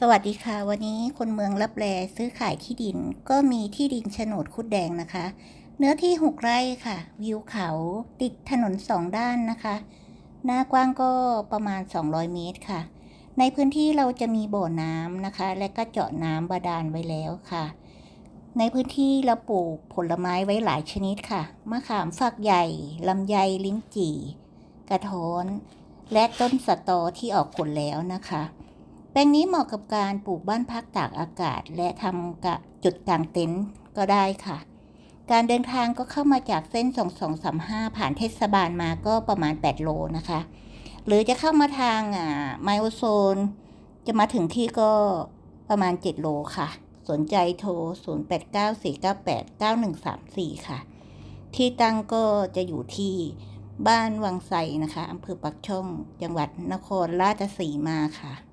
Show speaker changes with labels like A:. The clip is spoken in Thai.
A: สวัสดีค่ะ วันนี้คนเมืองรับแลซื้อขายที่ดิน ก็มีที่ดินโฉนดคุดแดงนะคะ เนื้อที่ 6 ไร่ค่ะ วิวเขาติดถนนสองด้านนะคะ หน้ากว้างก็ประมาณ 200 เมตรค่ะ ในพื้นที่เราจะมีบ่อน้ำนะคะ และก็เจาะน้ำบาดาลไว้แล้วค่ะ ในพื้นที่เราปลูกผลไม้ไว้หลายชนิดค่ะมะขามฝักใหญ่ลำไยลิ้นจี่ กระท้อน และต้นสะตอที่ออกผลแล้วนะคะ ลงนี้เหมาะกับการปลูกบ้านพักตากอากาศ และทำกับจุดกางเต็นท์ก็ได้ค่ะ การเดินทางก็เข้ามาจากเส้น 2235 ผ่านเทศบาลมาก็ประมาณ 8 โลนะคะ หรือจะเข้ามาทางอ่าไมโอโซน จะมาถึงที่ก็ประมาณ 7 โลค่ะ สนใจโทร 0894989134 ค่ะ ที่ตั้งก็จะอยู่ที่บ้านวังไสนะคะอำเภอปักช่อง จังหวัดนครราชสีมาค่ะ